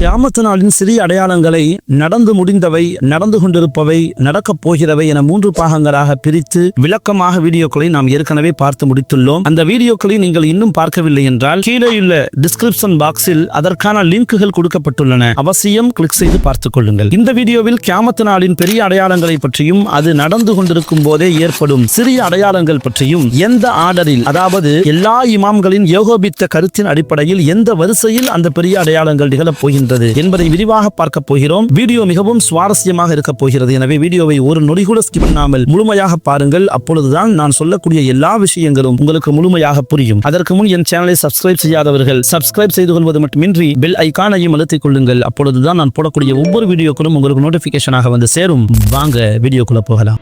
கியாமத்து நாளின் சிறிய அடையாளங்களை நடந்து முடிந்தவை நடந்து கொண்டிருப்பவை நடக்கப் போகிறவை என மூன்று பாகங்களாக பிரித்து விளக்கமாக வீடியோக்களை நாம் ஏற்கனவே பார்த்து முடித்துள்ளோம். அந்த வீடியோக்களை நீங்கள் இன்னும் பார்க்கவில்லை என்றால் கீழேயுள்ள டிஸ்கிரிப்ஷன் பாக்ஸில் அதற்கான லிங்குகள் கொடுக்கப்பட்டுள்ளன. அவசியம் கிளிக் செய்து பார்த்துக் கொள்ளுங்கள். இந்த வீடியோவில் கியாமத்து நாளின் பெரிய அடையாளங்களை பற்றியும் அது நடந்து கொண்டிருக்கும் போதே ஏற்படும் சிறிய அடையாளங்கள் பற்றியும் எந்த ஆர்டரில் அதாவது எல்லா இமாம்களின் யோகோபித்த கருத்தின் அடிப்படையில் எந்த வரிசையில் அந்த பெரிய அடையாளங்கள் நிகழப் போகின்றது என்பதை விரிவாக பார்க்க போகிறோம். வீடியோ மிகவும் சுவாரஸ்யமாக இருக்க போகிறது. எனவே வீடியோவை ஒரு நொடி கூட ஸ்கிப் பண்ணாமல் முழுமையாக பாருங்கள். அப்பொழுதுதான் நான் சொல்லக்கூடிய எல்லா விஷயங்களும் உங்களுக்கு முழுமையாக புரியும். அதற்கு முன் என் சேனலை சப்ஸ்கிரைப் செய்யாதவர்கள் சப்ஸ்கிரைப் செய்து கொள்வது மட்டுமின்றி பெல் ஐகானையும் அழுத்திக் கொள்ளுங்கள். அப்பொழுதுதான் நான் போடக்கூடிய ஒவ்வொரு வீடியோக்களும் உங்களுக்கு நோட்டிபிகேஷனாக வந்து சேரும். வாங்க வீடியோக்குள்ள போகலாம்.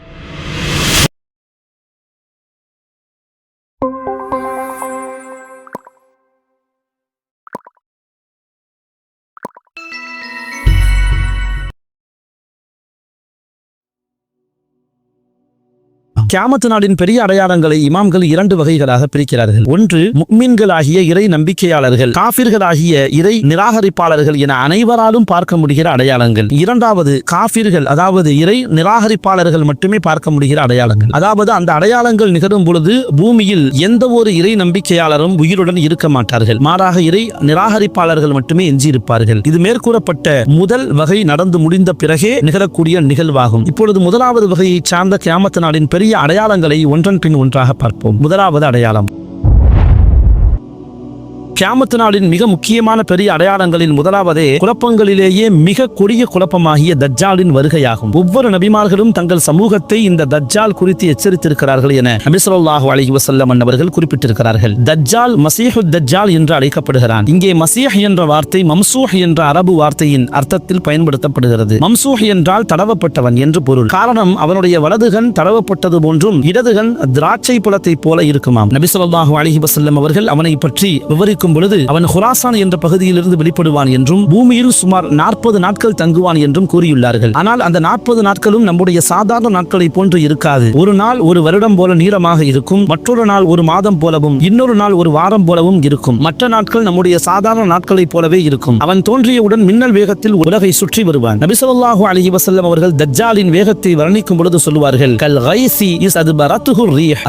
கியாமத்து நாளின் பெரிய அடையாளங்களை இமாம்கள் இரண்டு வகைகளாக பிரிக்கிறார்கள். ஒன்று முக்மீன்களாகிய இறை நம்பிக்கையாளர்கள் காபிர்களாகிய இறை நிராகரிப்பாளர்கள் என அனைவராலும் பார்க்க முடிகிற அடையாளங்கள். இரண்டாவது காபிர்கள் அதாவது இறை நிராகரிப்பாளர்கள் மட்டுமே பார்க்க முடிகிற அடையாளங்கள். அதாவது அந்த அடையாளங்கள் நிகழும் பொழுது பூமியில் எந்த ஒரு இறை நம்பிக்கையாளரும் உயிருடன் இருக்க மாட்டார்கள். மாறாக இறை நிராகரிப்பாளர்கள் மட்டுமே எஞ்சியிருப்பார்கள். இது மேற்கூறப்பட்ட முதல் வகை நடந்து முடிந்த பிறகே நிகழக்கூடிய நிகழ்வாகும். இப்பொழுது முதலாவது வகையை சார்ந்த கியாமத்து நாளின் பெரிய அடையாளங்களை ஒன்றன் பின் ஒன்றாக பார்ப்போம். முதலாவது அடையாளம். கியாமத்து நாளின் மிக முக்கியமான பெரிய அடையாளங்களின் முதலாவதே குழப்பங்களிலேயே மிக கொடிய குழப்பமாகிய தஜ்ஜாலின் வருகையாகும். ஒவ்வொரு நபிமார்களும் தங்கள் சமூகத்தை இந்த தஜ்ஜால் குறித்து எச்சரித்திருக்கிறார்கள் என நபிசல்லாஹு அலைஹி வசல்லம் அவர்கள் குறிப்பிட்டிருக்கிறார்கள். தஜ்ஜால் மசீஹு தஜ்ஜால் என்று அழைக்கப்படுகிறான். இங்கே மசீஹ் என்ற வார்த்தை மம்சூஹ் என்ற அரபு வார்த்தையின் அர்த்தத்தில் பயன்படுத்தப்படுகிறது. மம்சூஹ் என்றால் தடவப்பட்டவன் என்று பொருள். காரணம் அவனுடைய வலதுகன் தடவப்பட்டது போன்றும் இடதுகன் திராட்சை புலத்தை போல இருக்குமாம். நபிசல்லாஹு அலைஹி வசல்லம் அவர்கள் அவனை பற்றி விவரிக்கும் பொழுது அவன் ஹுராசான் என்ற பகுதியிலிருந்து வெளிப்படுவான் என்றும் பூமியில் சுமார் நாற்பது நாட்கள் தங்குவான் என்றும் கூறியுள்ளார்கள். ஆனால் அந்த நாற்பது நாட்களும் நம்முடைய சாதாரண நாட்களை போன்று இருக்காது. ஒரு நாள் ஒரு வருடம் போல நீளமாக இருக்கும் மற்றொரு நாள் ஒரு மாதம் போலவும் இன்னொரு நாள் ஒரு வாரம் போலவும் இருக்கும். மற்ற நாட்கள் நம்முடைய சாதாரண நாட்களைப் போலவே இருக்கும். அவன் தோன்றியவுடன் மின்னல் வேகத்தில் உலகை சுற்றி வருவான். நபிசல்லாஹு அலைஹி வசல்லம் அவர்கள் தஜ்ஜாலின் வேகத்தை வர்ணிக்கும் பொழுது சொல்லுவார்கள் கல் கைசி இஸ் அது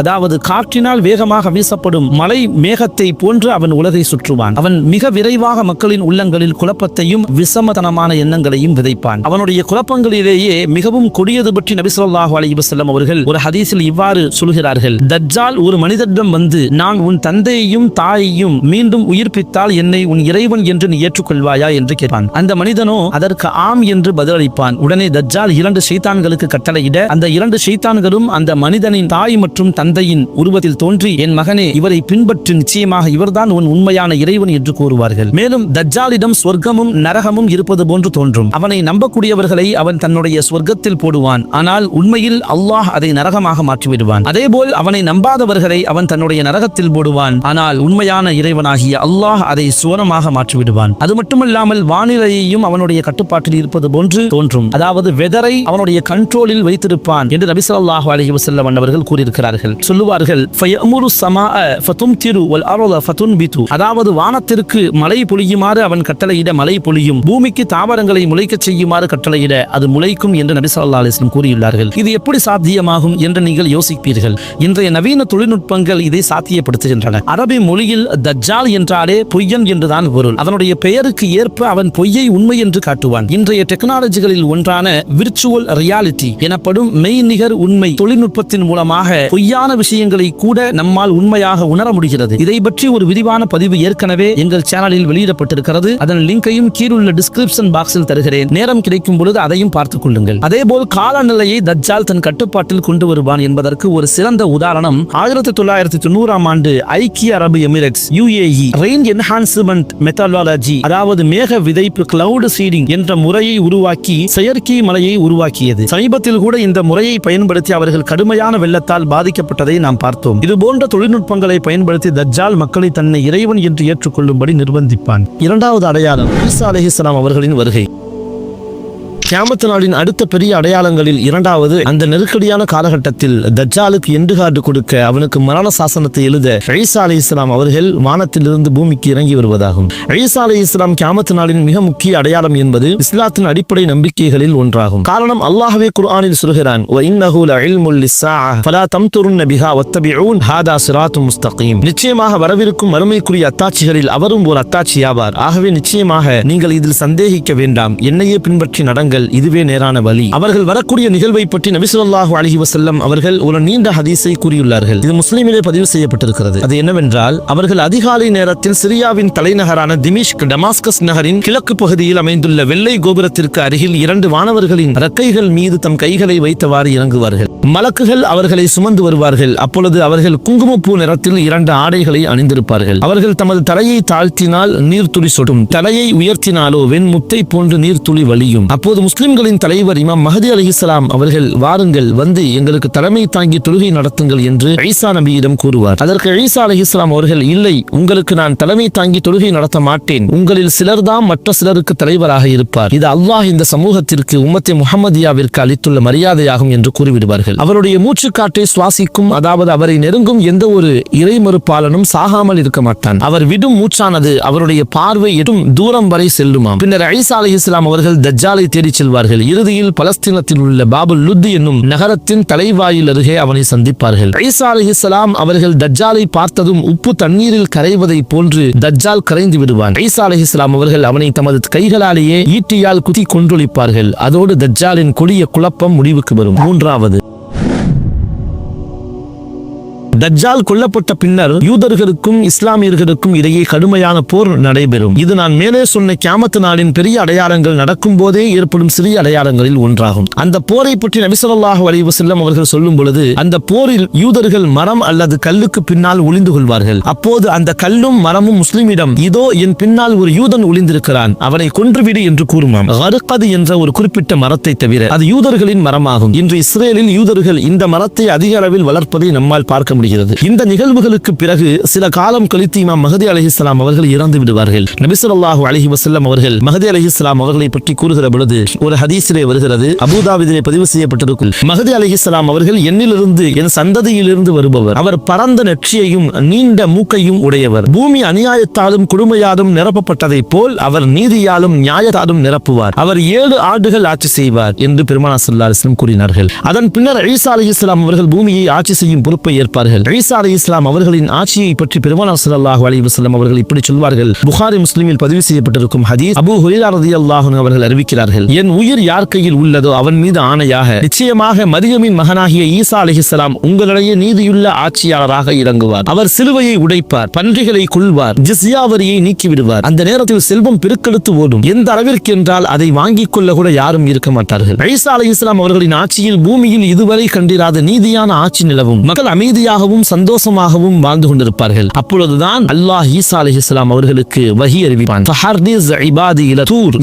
அதாவது காற்றினால் வேகமாக வீசப்படும் மலை மேகத்தை போன்று அவன் உலகை சுற்றுவான். அவன் மிக விரைவாக மக்களின் உள்ளங்களில் குழப்பத்தையும் விசமதனமான எண்ணங்களையும் விதைப்பான். அவனுடைய குழப்பங்களிலேயே மிகவும் கொடியது பற்றி நபிசல்லாஹு ஸல்லல்லாஹு அவர்கள் ஒரு ஹதீஸில் இவ்வாறு சொல்கிறார்கள். தஜ்ஜால் ஒரு மனிதரிடம் வந்து நான் உன் தந்தையையும் தாயையும் மீண்டும் உயிர்ப்பித்தால் என்னை உன் இறைவன் என்று நீ ஏற்றுக்கொள்வாயா? என்று கேட்பான். அந்த மனிதனோ அதற்கு ஆம் என்று பதிலளிப்பான். உடனே தஜ்ஜால் இரண்டு சைத்தான்களுக்கு கட்டளையிட அந்த இரண்டு ஷைத்தான்களும் அந்த மனிதனின் தாய் மற்றும் தந்தையின் உருவத்தில் தோன்றி என் மகனே இவரை பின்பற்று நிச்சயமாக இவர்தான் உன் உண்மையான இறைவன் என்று கூறுவார்கள். மேலும் தஜ்ஜாலிடம் சொர்க்கமும் நரகமும் இருப்பது போன்று தோன்றும். அவனை நம்பக்கூடியவர்களை அவன் தன்னுடைய சொர்க்கத்தில் போடுவான். ஆனால் உண்மையில் அல்லாஹ் அதை நரகமாக மாற்றிவிடுவான். அதேபோல் அவனை நம்பாதவர்களை அவன் தன்னுடைய நரகத்தில் போடுவான். ஆனால் உண்மையான இறைவனாகிய அல்லாஹ் அதை சுவனமாக மாற்றிவிடுவான். அது மட்டுமல்லாமல் வானிலையையும் அவனுடைய கட்டுப்பாட்டில் இருப்பது போன்று தோன்றும். அதாவது வெதரை அவனுடைய கண்ட்ரோலில் வைத்திருப்பான் என்று நபி ஸல்லல்லாஹு அலைஹி வஸல்லம் அவர்கள் கூறியிருக்கிறார்கள். சொல்லுவார்கள் அதாவது வானத்திற்கு மழை பொழியுமாறு அவன் கட்டளையிட மழை பொழியும். பூமிக்கு தாவரங்களை முளைக்கச் செய்யுமாறு கட்டளையிட அது முளைக்கும் என்று நபிசல்லா அலிஸ்லம் கூறியுள்ளார்கள். இது எப்படி சாத்தியமாகும் என்று நீங்கள் யோசிப்பீர்கள். இன்றைய நவீன தொழில்நுட்பங்கள் இதை சாத்தியப்படுத்துகின்றன. அரபி மொழியில் தஜ்ஜால் என்றாலே பொய்யன் என்றுதான் பொருள். அவனுடைய பெயருக்கு ஏற்ப அவன் பொய்யை உண்மை என்று காட்டுவான். இன்றைய டெக்னாலஜிகளில் ஒன்றான விர்ச்சுவல் ரியாலிட்டி எனப்படும் மெய்நிகர் உண்மை தொழில்நுட்பத்தின் மூலமாக பொய்யான விஷயங்களை கூட நம்மால் உண்மையாக உணர முடிகிறது. இதை பற்றி ஒரு விரிவான பதிவு ஏற்கனவே எங்கள் சேனலில் வெளியிடப்பட்டிருக்கிறது. அதன் லிங்கையும் கீழுள்ள டிஸ்கிரிப்ஷன் பாக்ஸில் தருகிறேன். நேரம் கிடைக்கும் பொழுது அதையும் பார்த்துக் கொள்ளுங்கள். அதேபோல் காலநிலையை தஜ்ஜால் தன் கட்டுப்பாட்டில் கொண்டு வருவான் என்பதற்கு ஒரு சிறந்த உதாரணம் ஆயிரத்தி தொள்ளாயிரத்தி தொண்ணூறாம் ஆண்டு ஐக்கிய அரபு Emirates UAE rain enhancement methodology அதாவது மேக விதைப்பு கிளவுட் சீடிங் என்ற முறையை உருவாக்கி செயற்கை மலையை உருவாக்கியது. சமீபத்தில் கூட இந்த முறையை பயன்படுத்தி அவர்கள் கடுமையான வெள்ளத்தால் பாதிக்கப்பட்டதை நாம் பார்த்தோம். இது போன்ற தொழில்நுட்பங்களை பயன்படுத்தி தஜ்ஜால் மக்களை தன்னை இறைவன் என்று ஏற்றுக்கொள்ளும்படி நிர்பந்திப்பான். இரண்டாவது அடையாளம் ஈசா அலைஹிஸ்ஸலாம் அவர்களின் வருகை. கியாமத்து நாளின் அடுத்த பெரிய அடையாளங்களில் இரண்டாவது அந்த நெருக்கடியான காலகட்டத்தில் தஜாலுக்கு எண்டுகாடு கொடுக்க அவனுக்கு மரண சாசனத்தை எழுத ஈசா அலி இஸ்லாம் அவர்கள் வானத்திலிருந்து பூமிக்கு இறங்கி வருவதாகும். ஈசா அலி இஸ்லாம் கியாமத்து நாளின் மிக முக்கிய அடையாளம் என்பது இஸ்லாத்தின் அடிப்படை நம்பிக்கைகளில் ஒன்றாகும். காரணம் அல்லாஹவே குர்ஆனில் சொல்கிறான் ஹாதா நிச்சயமாக வரவிருக்கும் வறுமைக்குரிய அத்தாட்சிகளில் அவரும் ஒரு அத்தாட்சியாவார். ஆகவே நிச்சயமாக நீங்கள் இதில் சந்தேகிக்க வேண்டாம். என்னையே பின்பற்றி நடங்கள். இதுவே நேரான வழி. அவர்கள் வரக்கூடிய நிகழ்வை பற்றி நபிசுல்லாஹு அலஹி வசல்லம் அவர்கள் ஒரு நீண்ட ஹதீஸை கூறியுள்ளார்கள். இது முஸ்லிமிலே பதிவு செய்யப்பட்டிருக்கிறது. அது என்னவென்றால் அவர்கள் அதிகாலை நேரத்தில் சிரியாவின் தலைநகரான திமிஷ்க் டமாஸ்கஸ் நகரின் கிழக்கு பகுதியில் அமைந்துள்ள வெள்ளை கோபுரத்திற்கு அருகில் இரண்டு வானவர்களின் ரக்கைகள் மீது தம் கைகளை வைத்தவாறு இறங்குவார்கள். மலக்குகள் அவர்களை சுமந்து வருவார்கள். அப்பொழுது அவர்கள் குங்குமப்பூ நிறத்தில் இரண்டு ஆடைகளை அணிந்திருப்பார்கள். அவர்கள் தமது தலையை தாழ்த்தினால் நீர்த்துளி சொடும். தலையை உயர்த்தினாலோ வெண்முத்தை போன்று நீர்த்துளி வழியும். அப்போது முஸ்லிம்களின் தலைவர் இமாம் மஹதி அலிஹிஸ்லாம் அவர்கள் வாருங்கள் வந்து எங்களுக்கு தலைமை தாங்கி தொழுகை நடத்துங்கள் என்று ஐசா நபியிடம் கூறுவார். அதற்கு ஐசா அலி இஸ்லாம் அவர்கள் இல்லை உங்களுக்கு நான் தலைமை தாங்கி தொழுகை நடத்த மாட்டேன். உங்களில் சிலர்தான் மற்ற சிலருக்கு தலைவராக இருப்பார். இது அல்லாஹ் இந்த சமூகத்திற்கு உம்மத்தை முகமதியாவிற்கு அளித்துள்ள மரியாதையாகும் என்று கூறிவிடுவார்கள். அவருடைய மூச்சுக்காற்றை சுவாசிக்கும் அதாவது அவரை நெருங்கும் எந்த ஒரு இறை மறுப்பாளனும் சாகாமல் இருக்க மாட்டான். அவர் விடும் மூச்சானது அவருடைய பார்வை எட்டும் தூரம் வரை செல்லுமாம். பின்னர் ஐசா அலி இஸ்லாம் அவர்கள் தஜ்ஜாலை தேடிச் செல்வார்கள். இறுதியில் பலஸ்தீனத்தில் உள்ள பாபுல் லுத் என்னும் நகரத்தின் தலைவாயில் அருகே அவனை சந்திப்பார்கள். ஐசா அலி அவர்கள் தஜ்ஜாலை பார்த்ததும் உப்பு தண்ணீரில் கரைவதை போன்று தஜ்ஜால் கரைந்து விடுவான். ஐசா அலி அவர்கள் அவனை தமது கைகளாலேயே ஈட்டியால் குத்தி கொன்றொழிப்பார்கள். அதோடு தஜ்ஜாலின் கொடிய குழப்பம் முடிவுக்கு வரும். மூன்றாவது தஜ்ஜால் கொல்லப்பட்ட பின்னர் யூதர்களுக்கும் இஸ்லாமியர்களுக்கும் இடையே கடுமையான போர் நடைபெறும். இது நான் மேலே சொன்ன கியாமத்து நாளின் பெரிய அடையாளங்கள் நடக்கும் போதே ஏற்படும் சிறிய அடையாளங்களில் ஒன்றாகும். அந்த போரை பற்றி நபிசல்லாஹு அலைஹி செல்லம் அவர்கள் சொல்லும் பொழுது அந்த போரில் யூதர்கள் மரம் அல்லது கல்லுக்கு பின்னால் ஒளிந்து கொள்வார்கள். அப்போது அந்த கல்லும் மரமும் முஸ்லிமிடம் இதோ என் பின்னால் ஒரு யூதன் ஒளிந்திருக்கிறான் அவனை கொன்றுவிடு என்று கூறுமாம். கருப்பது என்ற ஒரு குறிப்பிட்ட மரத்தை தவிர அது யூதர்களின் மரமாகும். இன்று இஸ்ரேலில் யூதர்கள் இந்த மரத்தை அதிக அளவில் வளர்ப்பதை நம்மால் பார்க்க முடிகிறது. இந்த நிகழ்வுகளுக்கு பிறகு சில காலம் கழித்து இமாம் மஹதி அலிஹிஸ்லாம் அவர்கள் இறந்து விடுவார்கள். நபிசல்லாஹு அலஹி அலைஹி அவர்கள் மஹதி அலிஹிஸ்லாம் அவர்களை பற்றி கூறுகிற பொழுது ஒரு ஹதீஸிலே வருகிறது. அபுதாபிதிலே பதிவு செய்யப்பட்டிருக்கும். மஹதி அலிஹிஸ்லாம் அவர்கள் என்னிலிருந்து என் சந்ததியிலிருந்து வருபவர். அவர் பரந்த நெற்றியையும் நீண்ட மூக்கையும் உடையவர். பூமி அநியாயத்தாலும் கொடுமையாலும் நிரப்பப்பட்டதை போல் அவர் நீதியாலும் நியாயத்தாலும் நிரப்புவார். அவர் ஏழு ஆண்டுகள் ஆட்சி செய்வார் என்று பெருமானா ஸல்லல்லாஹு அலைஹி கூறினார்கள். அதன் பின்னர் ஈசா இஸ்லாம் அவர்கள் பூமியை ஆட்சி செய்யும் பொறுப்பை ஏற்பார்கள். சொல்வார்கள். ஈசா அலி இஸ்லாம் அவர்களின் ஆட்சியை பற்றி பெருமானார் சல்லாஹூ அலி வஸல்லம் அவர்கள் இப்படி சொல்வார்கள். புகாரி முஸ்லிமில் பதிவு செய்யப்பட்டிருக்கும் ஹதீஸ் அபு ஹுரைரா ரதி அன்ஹு அவர்கள் அறிவிக்கிறார்கள். என் உயிர் யார் கையில் உள்ளதோ அவன் மீது ஆணையாக நிச்சயமாக மரியமின் மகனாகிய ஈசா அலைஹிஸ்ஸலாம் உங்களிடையே நீதியுள்ள ஆட்சியாளராக இறங்குவார். அவர் சிலுவையை உடைப்பார் பன்றிகளை கொள்வார் ஜிஸ்யா வரியை நீக்கிவிடுவார். அந்த நேரத்தில் செல்வம் பெருக்கெடுத்து ஓடும். எந்த அளவிற்கு என்றால் அதை வாங்கிக் கொள்ள கூட யாரும் இருக்க மாட்டார்கள். ஈசா இஸ்லாம் அவர்களின் ஆட்சியில் பூமியில் இதுவரை கண்டிராத நீதியான ஆட்சி நிலவும். மக்கள் அமைதியாக மகிழ்ச்சியாகவும் சந்தோஷமாகவும் வாழ்ந்து கொண்டிருப்பார்கள். அப்பொழுதுதான் அல்லாஹ் ஈசா அலி இஸ்லாம் அவர்களுக்கு வகி அறிவிப்பான்.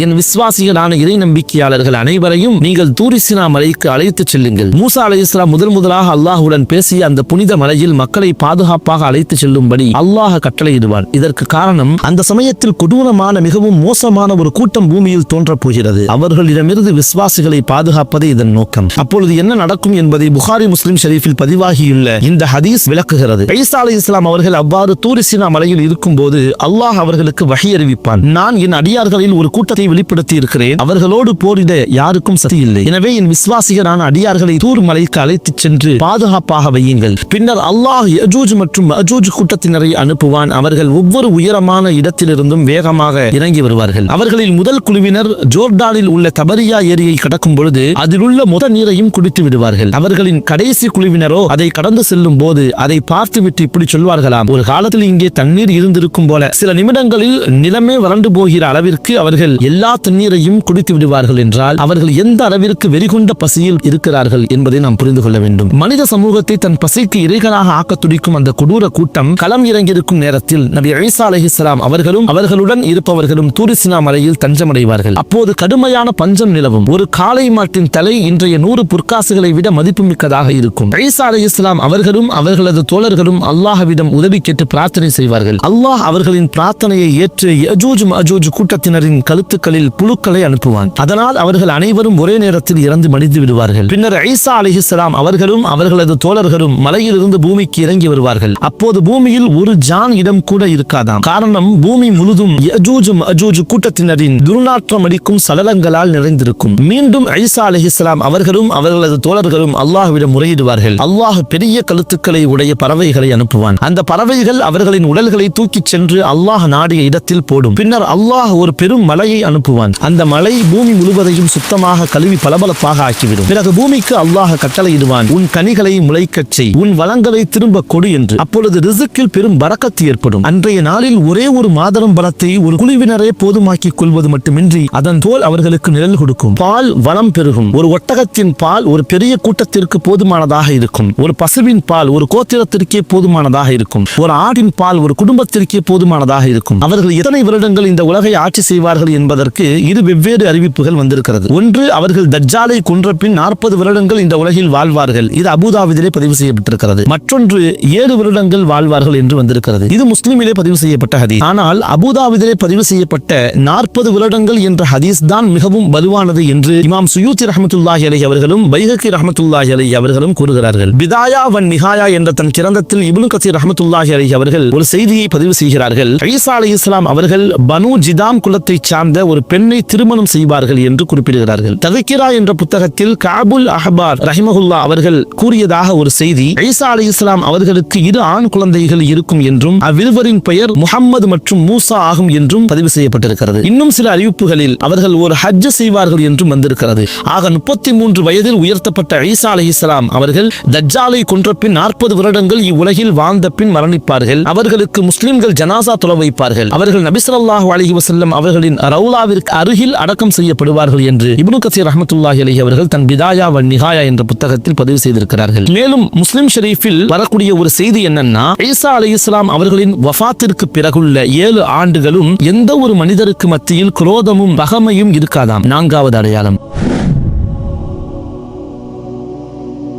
என் விசுவாசிகளான இறை நம்பிக்கையாளர்கள் அனைவரையும் நீங்கள் தூரிசினா மலைக்கு அழைத்து செல்லுங்கள். மூசா அலி இஸ்லாம் முதல் முதலாக அல்லாஹுடன் பேசிய அந்த புனித மலையில் மக்களை பாதுகாப்பாக அழைத்து செல்லும்படி அல்லாஹ் கட்டளையிடுவான். இதற்கு காரணம் அந்த சமயத்தில் கொடூரமான மிகவும் மோசமான ஒரு கூட்டம் பூமியில் தோன்றப் போகிறது அவர்களிடமிருந்து விசுவாசிகளை பாதுகாப்பதே இதன் நோக்கம். அப்பொழுது என்ன நடக்கும் என்பதை புகாரி முஸ்லிம் ஷெரீஃபில் பதிவாகியுள்ள இந்த ஹதி ஹதீஸ் விளக்குகிறது. ஐசா அலி இஸ்லாம் அவர்கள் அவ்வாறு தூரிசினா மலையில் இருக்கும்போது அல்லாஹ் அவர்களுக்கு வகை அறிவிப்பான். நான் என் அடியார்களில் ஒரு கூட்டத்தை வெளிப்படுத்தி இருக்கிறேன் அவர்களோடு போரிட யாருக்கும் சக்தி இல்லை. எனவே என் விசுவாசிகரான அடியார்களை தூர் மலைக்கு அழைத்துச் சென்று பாதுகாப்பாக வையுங்கள். பின்னர் அல்லாஹ் யஜூஜ் மற்றும் அஜூஜ் கூட்டத்தினரை அனுப்புவான். அவர்கள் ஒவ்வொரு உயரமான இடத்திலிருந்தும் வேகமாக இறங்கி வருவார்கள். அவர்களில் முதல் குழுவினர் ஜோர்டானில் உள்ள தபரியா ஏரியை கடக்கும் பொழுது அதில் உள்ள மொத நீரையும் குடித்து விடுவார்கள் அவர்களின் கடைசி குழுவினரோ அதை கடந்து செல்லும் போது அதை பார்த்துவிட்டு இப்படி சொல்வார்களாம். ஒரு காலத்தில் இங்கே தண்ணீர் இருந்திருக்கும் போல சில நிமிடங்களில் நிலமே வறண்டு போகிற அளவிற்கு அவர்கள் எல்லா தண்ணீரையும் குடித்து விடுவார்கள் என்றால் அவர்கள் எந்த அளவிற்கு வெறிகொண்ட பசியில் இருக்கிறார்கள் என்பதை நாம் புரிந்து கொள்ள வேண்டும். மனித சமூகத்தை தன் பசிக்கு இறைகளாக ஆக்க துடிக்கும் அந்த கொடூர கூட்டம் களம் இறங்கியிருக்கும் நேரத்தில் நபி ஐசா அலஹிஸ்லாம் அவர்களும் அவர்களுடன் இருப்பவர்களும் தூரிசினா மலையில் தஞ்சமடைவார்கள். அப்போது கடுமையான பஞ்சம் நிலவும். ஒரு காளை மாட்டின் தலை இன்றைய நூறு பொற்காசுகளை விட மதிப்புமிக்கதாக இருக்கும். ஈசா அலைஹிஸ்ஸலாம் அவர்களும் அவர் அவர்களது தோழர்களும் அல்லாஹ்விடம் உதவி கேட்டு பிரார்த்தனை செய்வார்கள். அல்லாஹ் அவர்களின் பிரார்த்தனையை ஏற்று யஜூஜ் மஜூஜ் கூட்டத்தினரின் கழுத்துக்களில் புழுக்களை அனுப்புவான். அதனால் அவர்கள் அனைவரும் ஒரே நேரத்தில் இறந்து மடிந்து விடுவார்கள். பின்னர் ஐசா அலிஹிஸ்லாம் அவர்களும் அவர்களது தோழர்களும் மலையிலிருந்து பூமிக்கு இறங்கி வருவார்கள். அப்போது பூமியில் ஒரு ஜான் இடம் கூட இருக்காதாம். காரணம் பூமி முழுதும் யஜூஜ் மஜூஜ் கூட்டத்தினரின் துர்நாற்றம் அடிக்கும் சலலங்களால் நிறைந்திருக்கும். மீண்டும் ஐசா அலிஹிஸ்லாம் அவர்களும் அவர்களது தோழர்களும் அல்லாஹ்விடம் முறையிடுவார்கள். அல்லாஹ் பெரிய கழுத்துக்களை உடைய பறவைகளை அனுப்புவான். அந்த பறவைகள் அவர்களின் உடல்களை தூக்கிச் சென்று அல்லாஹ் நாடிய இடத்தில் போடும். பின்னர் அல்லாஹ் ஒரு பெரும் மலையை அனுப்புவான். அந்த மலை பூமி முழுவதையும் சுத்தமாக கழுவி பளபளப்பாக ஆக்கிவிடும். பிறகு பூமிக்கு அல்லாஹ் கட்டளையிடுவான் உன் கனிகளை முளைக்கச் செய் உன் வளங்களை திரும்ப கொடு என்று. அப்பொழுது ரிசுக்கில் பெரும் பறக்கத்து ஏற்படும். அன்றைய நாளில் ஒரே ஒரு மாதரம் பலத்தை ஒரு குழுவினரே போதுமாக்கிக் கொள்வது மட்டுமின்றி அதன் தோல் அவர்களுக்கு நிழல் கொடுக்கும். பால் வளம் பெருகும். ஒரு ஒட்டகத்தின் பால் ஒரு பெரிய கூட்டத்திற்கு போதுமானதாக இருக்கும். ஒரு பசுவின் பால் ஒரு கோத்திரத்திற்கே போதுமானதாக இருக்கும். ஒரு ஆடின் பால் ஒரு குடும்பத்திற்கே போதுமானதாக இருக்கும். அவர்கள் எத்தனை வருடங்கள் இந்த உலகை ஆட்சி செய்வார்கள் என்பதற்கு இரு வெவ்வேறு அறிவிப்புகள் வந்திருக்கிறது. ஒன்று அவர்கள் தஜ்ஜாலை கொன்ற பின் நாற்பது வருடங்கள் இந்த உலகில் வாழ்வார்கள். இது அபுதாபிதிலே பதிவு செய்யப்பட்டிருக்கிறது. மற்றொன்று ஏழு வருடங்கள் வாழ்வார்கள் என்று வந்திருக்கிறது. இது முஸ்லிமிலே பதிவு செய்யப்பட்ட ஹதீஸ். ஆனால் அபுதாபிதிலே பதிவு செய்யப்பட்ட நாற்பது வருடங்கள் என்ற ஹதீஸ் தான் மிகவும் வலுவானது என்று இமாம் சுயூத்தி ரஹமத்துல்லாஹி அலை அவர்களும் பைகக்கி ரஹமத்துல்லாஹி அலை அவர்களும் கூறுகிறார்கள். பிதாயா வன் நிகாயா என்ற தன் கிரந்தத்தில் இபுனு கசீர் ரஹமத்துல்லாஹி அலி அவர்கள் ஒரு செய்தியை பதிவு செய்கிறார்கள். ஐசா அலி இஸ்லாம் அவர்கள் பனு ஜிதாம் குலத்தை சார்ந்த ஒரு பெண்ணை திருமணம் செய்வார்கள் என்று குறிப்பிடுகிறார்கள். ததக்கிரா என்ற புத்தகத்தில் காபுல் அஹபார் ரஹிமகுல்லா அவர்கள் கூறியதாக ஒரு செய்தி ஐசா அலி இஸ்லாம் அவர்களுக்கு இரு ஆண் குழந்தைகள் இருக்கும் என்றும் அவ்விருவரின் பெயர் முகம்மது மற்றும் மூசா ஆகும் என்றும் பதிவு செய்யப்பட்டிருக்கிறது. இன்னும் சில அறிவிப்புகளில் அவர்கள் ஒரு ஹஜ் செய்வார்கள் என்றும் வந்திருக்கிறது. ஆக முப்பத்தி மூன்று வயதில் உயர்த்தப்பட்ட ஐசா அலி இஸ்லாம் அவர்கள் தஜ்ஜாலை கொன்ற பின் நாற்பது வருடங்கள் இவ்வுலகில் வாழ்ந்த பின் மரணிப்பார்கள். அவர்களுக்கு முஸ்லிம்கள் ஜனாசா தொலை வைப்பார்கள். அவர்கள் நபிசல்லாஹு அலஹி வசல்லம் அவர்களின் ரவுலாவிற்கு அருகில் அடக்கம் செய்யப்படுவார்கள் என்று இப்னு கசீர் ரஹமத்துல்லாஹி அலஹி அவர்கள் தன் பிதாயா வன் நிகாயா என்ற புத்தகத்தில் பதிவு செய்திருக்கிறார்கள். மேலும் முஸ்லிம் ஷெரீஃபில் வரக்கூடிய ஒரு செய்தி என்னன்னா ஈசா அலி இஸ்லாம் அவர்களின் வஃத்திற்கு பிறகுள்ள ஏழு ஆண்டுகளும் எந்த ஒரு மனிதருக்கு மத்தியில் குரோதமும் பகமையும் இருக்காதாம். நான்காவது அடையாளம்.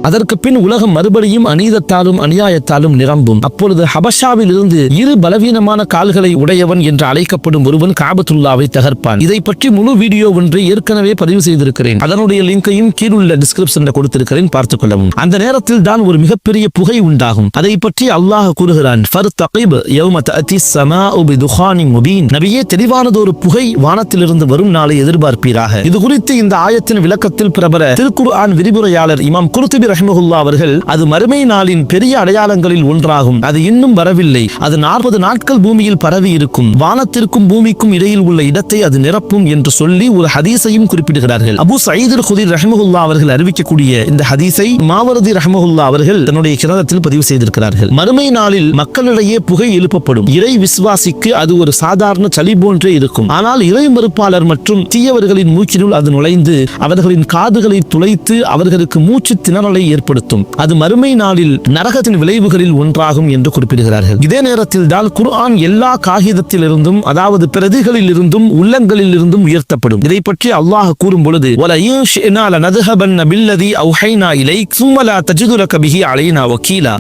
அதற்கு பின் உலகம் மறுபடியும் அநீதத்தாலும் அநியாயத்தாலும் நிரம்பும். அப்பொழுது ஹபஷாவில் இருந்து இரு பலவீனமான கால்களை உடையவன் என்று அழைக்கப்படும் ஒருவன் காபத்துல்லாவை தகர்ப்பான். இதை பற்றி முழு வீடியோ ஒன்று ஏற்கனவே பதிவு செய்திருக்கிறேன். அதனுடைய லிங்கையும் கீழுள்ள டிஸ்கிரிப்ஷன்ல கொடுத்திருக்கிறேன். பார்த்துக் கொள்ளவும். அந்த நேரத்தில் தான் ஒரு மிகப்பெரிய புகை உண்டாகும். அதை பற்றி அல்லாஹ் கூறுகிறான் முபீன்." நபியே தெளிவானதொரு புகை வானத்திலிருந்து வரும் நாளை எதிர்பார்ப்பீராக. இது குறித்து இந்த ஆயத்தின் விளக்கத்தில் பிரபல திருக்குர்ஆன் விரிவுரையாளர் இமாம் குருத்துபி ரஹ்மஹுல்லா அவர்கள் அது மறுமை நாளின் பெரிய அடையாளங்களில் ஒன்றாகும். அது இன்னும் வரவில்லை. அது நாற்பது நாட்கள் பூமியில் பரவி இருக்கும். வானத்திற்கும் பூமிக்கும் இடையில் உள்ள இடத்தை அது நிரப்பும் என்று சொல்லி ஒரு ஹதீஸையும் குறிப்பிடுகிறார்கள். அபு சயீதர் குதிர் ரஹ்மஹுல்லா அவர்கள் அறிவிக்கக்கூடிய இந்த ஹதீஸை மாவரதி ரஹ்மஹுல்லா அவர்கள் தன்னுடைய கிரதத்தில் பதிவு செய்திருக்கிறார்கள். மறுமை நாளில் மக்களிடையே புகை எழுப்பப்படும். இறை விசுவாசிக்கு அது ஒரு சாதாரண சளி போன்றே இருக்கும். ஆனால் இறை மறுப்பாளர் மற்றும் தீயவர்களின் மூக்கினுள் அது நுழைந்து அவர்களின் காதுகளை துளைத்து அவர்களுக்கு மூச்சு திணறலை விளைவுகளை ஏற்படுத்தும். அது மறுமை நாளில் நரகத்தின் விளைவுகளில் ஒன்றாகும் என்று குறிப்பிடுகிறார்கள். இதே நேரத்தில் தான் குர்ஆன் எல்லா காகிதத்திலிருந்தும் அதாவது பிரதிகளில் இருந்தும் உள்ளங்களில் இருந்தும் உயர்த்தப்படும். இதை பற்றி அல்லாஹ் கூறும் பொழுது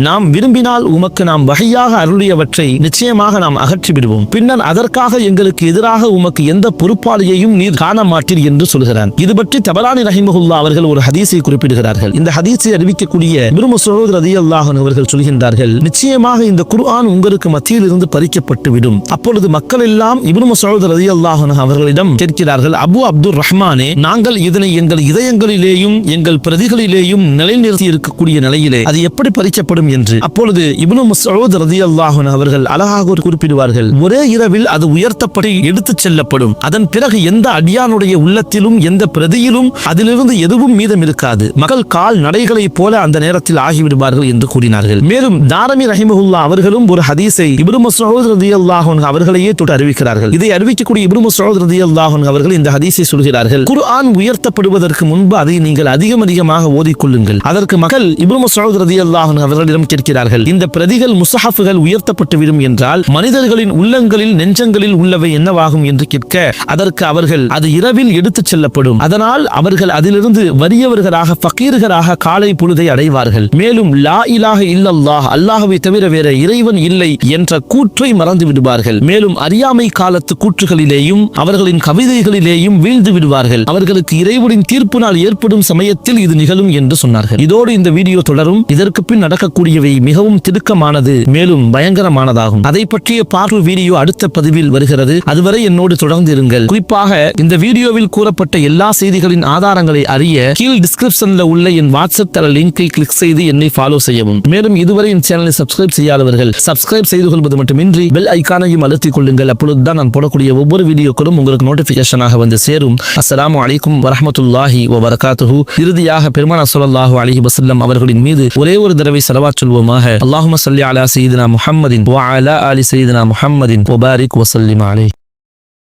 நாம் விரும்பினால் உமக்கு நாம் வகையாக அருளியவற்றை நிச்சயமாக நாம் அகற்றிவிடுவோம். பின்னர் அதற்காக எங்களுக்கு எதிராக உமக்கு எந்த பொறுப்பாளியையும் நீர் காண மாட்டீர் என்று சொல்கிறான். இது பற்றி தபரானி ரஹிமகுல்லா அவர்கள் ஒரு ஹதீஸை குறிப்பிடுகிறார்கள். இந்த ஹதீஸ் அறிவிக்கக்கூடிய இப்னு சகோதர ரலியல்லாஹு அல்லாஹன் அவர்கள் சொல்கின்றார்கள் நிச்சயமாக இந்த குர்ஆன் உங்களுக்கு மத்தியில் இருந்து பறிக்கப்பட்டு விடும். அப்பொழுது மக்கள் எல்லாம் இப்னு சகோதர ரலியல்லாஹு அல்லாஹன் அவர்களிடம் கேட்கிறார்கள் அபு அப்துல் ரஹ்மானே நாங்கள் இதனை எங்கள் இதயங்களிலேயும் எங்கள் பிரதிகளிலேயும் நிலைநிறுத்தி இருக்கக்கூடிய நிலையிலே அது எப்படி பறிக்கப்படும் என்று? அப்பொழுது இப்னு மஸ்ஊத் ரதி அல்லாஹன் அவர்கள் அழகாக ஒரு குறிப்பிடுவார்கள் ஒரே இரவில் அது உயர்த்தப்பட்டு எடுத்துச் செல்லப்படும். அதன் பிறகு எந்த அடியானுடைய உள்ளத்திலும் எந்த பிரதியிலும் அதிலிருந்து எதுவும் மீதம் இருக்காது. மக்கள் கால் நடைகளை நடைகளைப் போல அந்த நேரத்தில் ஆகிவிடுவார்கள் என்று கூறினார்கள். மேலும் தாரமி ரஹிமஹுல்லா அவர்களும் ஒரு ஹதீஸை இப்ரு மசோத் ரதி அல்லாஹன் அவர்களையே தொட்டு அறிவிக்கிறார்கள். இதை அறிவிக்கக்கூடிய இப்ரு மசோத் ரதி அல்லாஹன் அவர்கள் இந்த ஹதீஸை சொல்கிறார்கள். குர்ஆன் உயர்த்தப்படுவதற்கு முன்பு அதை நீங்கள் அதிகம் அதிகமாக ஓதிக்கொள்ளுங்கள். அதற்கு மக்கள் இப்ரு மசோத் ரதி அல்லாஹன் அவர்களிடம் கேட்கிறார்கள். இந்த பிரதிகள் முஸ்ஹஃபுகள் உயர்த்தப்பட்டுவிடும் என்றால் மனிதர்களின் உள்ளங்களில் நெஞ்சங்களில் உள்ளவை என்னவாகும் என்று கேட்க அதற்கு அவர்கள் அது இரவில் எடுத்துச் செல்லப்படும். அதனால் அவர்கள் அதிலிருந்து வறியவர்களாக பக்கீர்களாக காலை அதிகாலை பொழுதை அடைவார்கள். மேலும் லா இலாக இல்லல்லாஹ் அல்லாஹவை தவிர வேற இறைவன் இல்லை என்ற கூற்றை மறந்து விடுவார்கள். மேலும் அறியாமை காலத்து கூற்றுகளிலேயும் அவர்களின் கவிதைகளிலேயும் வீழ்ந்து விடுவார்கள். அவர்களுக்கு இறைவனின் தீர்ப்பு நாள் ஏற்படும் சமயத்தில் இது நிகழும் என்று சொன்னார்கள். இதோடு இந்த வீடியோ தொடரும். இதற்கு பின் நடக்கக்கூடியவை மிகவும் திடுக்கமானது மேலும் பயங்கரமானதாகும். அதை பற்றிய பார்வை வீடியோ அடுத்த பதிவில் வருகிறது. அதுவரை என்னோடு தொடர்ந்து இருங்கள். குறிப்பாக இந்த வீடியோவில் கூறப்பட்ட எல்லா செய்திகளின் ஆதாரங்களை அறிய கீழ் டிஸ்கிரிப்ஷன்ல உள்ள என் வாட்ஸ்அப் தர லிங்கை கிளிக் செய்து என்னை ஃபாலோ செய்யவும். மேலும் இதுவரை என் சேனலை சப்ஸ்கிரைப் செய்யாதவர்கள் சப்ஸ்கிரைப் செய்து கொள்வது மட்டுமின்றி பெல் ஐக்கானையும் அழுத்திக் கொள்ளுங்கள். அப்பொழுதுதான் நான் போடக்கூடிய ஒவ்வொரு வீடியோக்களும் உங்களுக்கு நோட்டிபிகேஷனாக வந்து சேரும். அஸ்லாம் அலைக்கும் வரமத்துல்லாஹி வரகாத்துஹு இறுதியாக பெருமானா ஸல்லல்லாஹு அலஹி வசல்லம் அவர்களின் மீது ஒரே ஒரு தடவை செலவா சொல்வோமாக அல்லாஹும்ம ஸல்லி அலா சய்யிதினா முஹம்மதின் வ அலா ஆலி சய்யிதினா முஹம்மதின் வ பாரிக்